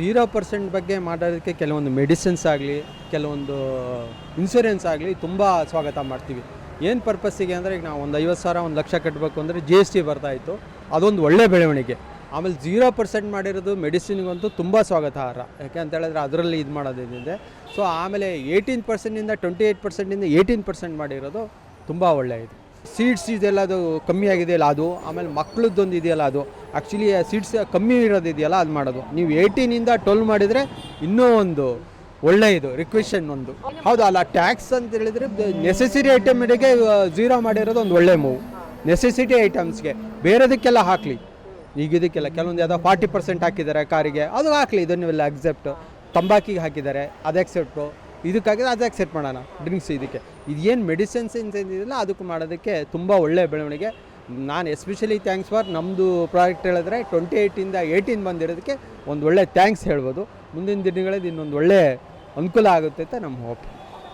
Zero percent ಬಗ್ಗೆ ಮಾಡೋದಕ್ಕೆ ಕೆಲವೊಂದು ಮೆಡಿಸಿನ್ಸ್ ಆಗಲಿ, ಕೆಲವೊಂದು ಇನ್ಸೂರೆನ್ಸ್ ಆಗಲಿ ತುಂಬ ಸ್ವಾಗತ ಮಾಡ್ತೀವಿ. ಏನು ಪರ್ಪಸ್ಸಿಗೆ ಅಂದರೆ ಈಗ ನಾವು ಒಂದು ಐವತ್ತು ಸಾವಿರ, ಒಂದು ಲಕ್ಷ ಕಟ್ಟಬೇಕು ಅಂದರೆ ಜಿ ಎಸ್ ಟಿ ಬರ್ತಾಯಿತ್ತು ಅದೊಂದು ಒಳ್ಳೆ ಬೆಳವಣಿಗೆ. ಆಮೇಲೆ ಝೀರೋ ಪರ್ಸೆಂಟ್ ಮಾಡಿರೋದು ಮೆಡಿಸಿನ್ಗಂತೂ ತುಂಬ ಸ್ವಾಗತಾರ್ಹ ಯಾಕೆ ಅಂತ ಹೇಳಿದ್ರೆ ಅದರಲ್ಲಿ ಇದು ಮಾಡೋದಿದೆ. ಸೊ ಆಮೇಲೆ ಏಯ್ಟೀನ್ ಪರ್ಸೆಂಟಿಂದ ಟ್ವೆಂಟಿ ಏಯ್ಟ್ ಪರ್ಸೆಂಟಿಂದ ಏಯ್ಟೀನ್ ಪರ್ಸೆಂಟ್ ಮಾಡಿರೋದು ತುಂಬ ಒಳ್ಳೆಯದು ಸೀಡ್ಸ್ ಇದೆಲ್ಲ ಅದು ಕಮ್ಮಿ ಆಗಿದೆಯಲ್ಲ ಅದು? ಆಮೇಲೆ ಮಕ್ಳದ್ದೊಂದು ಇದೆಯಲ್ಲ ಅದು? ಆ್ಯಕ್ಚುಲಿ ಸೀಡ್ಸ್ ಕಮ್ಮಿ ಇರೋದಿದೆಯಲ್ಲ ಅದು ಮಾಡೋದು. ನೀವು ಏಯ್ಟೀನಿಂದ ಟ್ವೆಲ್ ಮಾಡಿದರೆ ಇನ್ನೂ ಒಂದು ಒಳ್ಳೆ ಇದು ರಿಕ್ವೆಷನ್ ಒಂದು. ಹೌದು, ಅಲ್ಲ ಟ್ಯಾಕ್ಸ್ ಅಂತ ಹೇಳಿದರೆ ನೆಸೆಸರಿ ಐಟಮ್ಗೆ ಝೀರೋ ಮಾಡಿರೋದು ಒಂದು ಒಳ್ಳೆ ಮೂವ್ ನೆಸೆಸಿಟಿ ಐಟಮ್ಸ್ಗೆ ಬೇರೆದಕ್ಕೆಲ್ಲ ಹಾಕಲಿ. ಈಗ ಇದಕ್ಕೆಲ್ಲ ಕೆಲವೊಂದು ಯಾವುದೋ ಫಾರ್ಟಿ ಪರ್ಸೆಂಟ್ ಹಾಕಿದ್ದಾರೆ ಕಾರಿಗೆ, ಅದು ಹಾಕಲಿ, ಇದನ್ನೆಲ್ಲ ಅಕ್ಸೆಪ್ಟ್ ತಂಬಾಕಿಗೆ ಹಾಕಿದ್ದಾರೆ, ಅದು ಅಕ್ಸೆಪ್ಟು ಇದಕ್ಕಾಗಿದ್ರೆ ಅದಕ್ಕೆ ಸೆಟ್ ಮಾಡೋಣ. ಡ್ರಿಂಕ್ಸ್ ಇದಕ್ಕೆ. ಇದೇನು ಮೆಡಿಸಿನ್ಸ್ ಇದೆಯಲ್ಲ ಅದಕ್ಕೆ ಮಾಡೋದಕ್ಕೆ ತುಂಬ ಒಳ್ಳೆ ಬೆಳವಣಿಗೆ. ನಾನು ಎಸ್ಪೆಷಲಿ ಥ್ಯಾಂಕ್ಸ್ ಫಾರ್ ನಮ್ಮದು ಪ್ರಾಡಕ್ಟ್ ಹೇಳಿದ್ರೆ ಟ್ವೆಂಟಿ ಏಯ್ಟಿಂದ ಏಯ್ಟೀನ್ ಬಂದಿರೋದಕ್ಕೆ ಒಂದು ಒಳ್ಳೆ ಥ್ಯಾಂಕ್ಸ್ ಹೇಳ್ಬೋದು. ಮುಂದಿನ ದಿನಗಳಲ್ಲಿ ಇನ್ನೊಂದು ಒಳ್ಳೆ ಅನುಕೂಲ ಆಗುತ್ತೆ ಅಂತ ನಮ್ಮ ಹೋಪ್